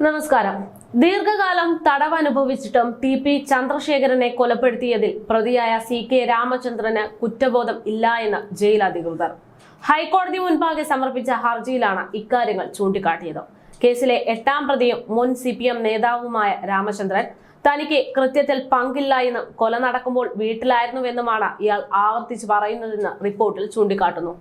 നമസ്കാരം. ദീർഘകാലം തടവ് അനുഭവിച്ചിട്ടും ടി പി ചന്ദ്രശേഖരനെ കൊലപ്പെടുത്തിയതിൽ പ്രതിയായ സി കെ രാമചന്ദ്രന് കുറ്റബോധം ഇല്ല എന്ന് ജയിൽ അധികൃതർ. ഹൈക്കോടതി മുൻപാകെ സമർപ്പിച്ച ഹർജിയിലാണ് ഇക്കാര്യങ്ങൾ ചൂണ്ടിക്കാട്ടിയത്. കേസിലെ എട്ടാം പ്രതിയും മുൻ സി നേതാവുമായ രാമചന്ദ്രൻ തനിക്ക് കൃത്യത്തിൽ പങ്കില്ല എന്നും കൊല നടക്കുമ്പോൾ വീട്ടിലായിരുന്നുവെന്നുമാണ് ഇയാൾ ആവർത്തിച്ച് പറയുന്നതെന്ന് റിപ്പോർട്ടിൽ ചൂണ്ടിക്കാട്ടുന്നു.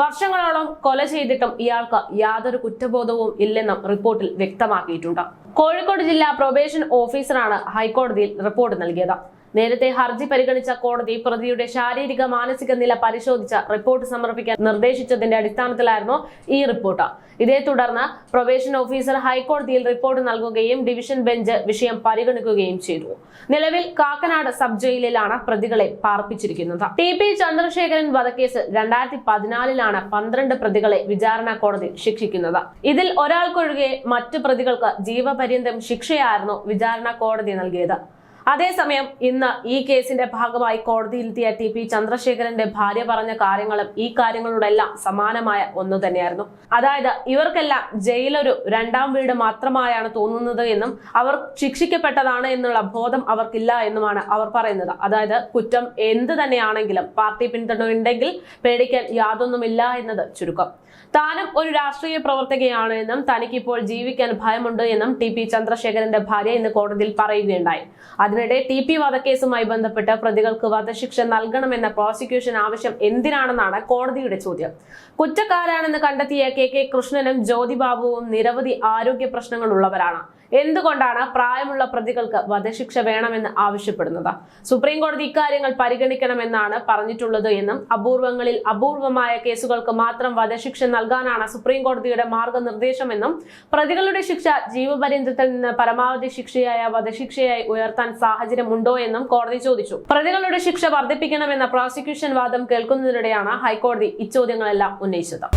വർഷങ്ങളോളം കൊല ചെയ്തിട്ടും ഇയാൾക്ക് യാതൊരു കുറ്റബോധവും ഇല്ലെന്നും റിപ്പോർട്ടിൽ വ്യക്തമാക്കിയിട്ടുണ്ട്. കോഴിക്കോട് ജില്ലാ പ്രൊബേഷൻ ഓഫീസറാണ് ഹൈക്കോടതിയിൽ റിപ്പോർട്ട് നൽകിയത്. നേരത്തെ ഹർജി പരിഗണിച്ച കോടതി പ്രതിയുടെ ശാരീരിക മാനസിക നില പരിശോധിച്ച റിപ്പോർട്ട് സമർപ്പിക്കാൻ നിർദ്ദേശിച്ചതിന്റെ അടിസ്ഥാനത്തിലായിരുന്നു ഈ റിപ്പോർട്ട്. ഇതേ തുടർന്ന് പ്രൊബേഷൻ ഓഫീസർ ഹൈക്കോടതിയിൽ റിപ്പോർട്ട് നൽകുകയും ഡിവിഷൻ ബെഞ്ച് വിഷയം പരിഗണിക്കുകയും ചെയ്തു. നിലവിൽ കാക്കനാട് സബ് ജയിലിലാണ് പ്രതികളെ പാർപ്പിച്ചിരിക്കുന്നത്. ടി പി ചന്ദ്രശേഖരൻ വധക്കേസ് രണ്ടായിരത്തി പതിനാലിലാണ് പന്ത്രണ്ട് പ്രതികളെ വിചാരണ കോടതി ശിക്ഷിക്കുന്നത്. ഇതിൽ ഒരാൾക്കൊഴികെ മറ്റു പ്രതികൾക്ക് ജീവപര്യന്തം ശിക്ഷയായിരുന്നു വിചാരണ കോടതി നൽകിയത്. അതേസമയം ഇന്ന് ഈ കേസിന്റെ ഭാഗമായി കോടതിയിലെത്തിയ ടി പി ചന്ദ്രശേഖരന്റെ ഭാര്യ പറഞ്ഞ കാര്യങ്ങളും ഈ കാര്യങ്ങളോടെല്ലാം സമാനമായ ഒന്നു തന്നെയായിരുന്നു. അതായത് ഇവർക്കെല്ലാം ജയിലൊരു രണ്ടാം വീട് മാത്രമായാണ് തോന്നുന്നത് എന്നും അവർ ശിക്ഷിക്കപ്പെട്ടതാണ് എന്നുള്ള ബോധം അവർക്കില്ല എന്നുമാണ് അവർ പറയുന്നത്. അതായത് കുറ്റം എന്ത് തന്നെയാണെങ്കിലും പാർട്ടി പിന്തുണയുണ്ടെങ്കിൽ പേടിക്കാൻ യാതൊന്നുമില്ല എന്നത് ചുരുക്കം. താനും ഒരു രാഷ്ട്രീയ പ്രവർത്തകയാണ് എന്നും തനിക്കിപ്പോൾ ജീവിക്കാൻ ഭയമുണ്ട് എന്നും ടി പി ചന്ദ്രശേഖരന്റെ ഭാര്യ ഇന്ന് കോടതിയിൽ പറയുകയുണ്ടായി. അതിനിടെ ടി പി വധക്കേസുമായി ബന്ധപ്പെട്ട് പ്രതികൾക്ക് വധശിക്ഷ നൽകണമെന്ന പ്രോസിക്യൂഷൻ ആവശ്യം എന്തിനാണെന്നാണ് കോടതിയുടെ ചോദ്യം. കുറ്റക്കാരാണെന്ന് കണ്ടെത്തിയ കെ കെ കൃഷ്ണനും ജ്യോതിബാബുവും നിരവധി ആരോഗ്യ പ്രശ്നങ്ങൾ ഉള്ളവരാണ് എന്തുകൊണ്ടാണ് പ്രായമുള്ള പ്രതികൾക്ക് വധശിക്ഷ വേണമെന്ന് ആവശ്യപ്പെടുന്നത്? സുപ്രീം കോടതി ഇക്കാര്യങ്ങൾ പരിഗണിക്കണമെന്നാണ് പറഞ്ഞിട്ടുള്ളത് എന്നും അപൂർവങ്ങളിൽ അപൂർവമായ കേസുകൾക്ക് മാത്രം വധശിക്ഷ നൽകാനാണ് സുപ്രീം കോടതിയുടെ മാർഗനിർദ്ദേശമെന്നും പ്രതികളുടെ ശിക്ഷ ജീവപര്യന്തത്തിൽ നിന്ന് പരമാവധി ശിക്ഷയായ വധശിക്ഷയായി ഉയർത്താൻ സാഹചര്യമുണ്ടോ എന്നും കോടതി ചോദിച്ചു. പ്രതികളുടെ ശിക്ഷ വർദ്ധിപ്പിക്കണമെന്ന പ്രോസിക്യൂഷൻ വാദം കേൾക്കുന്നതിനിടെയാണ് ഹൈക്കോടതി ഇച്ചോദ്യങ്ങളെല്ലാം ഉന്നയിച്ചത്.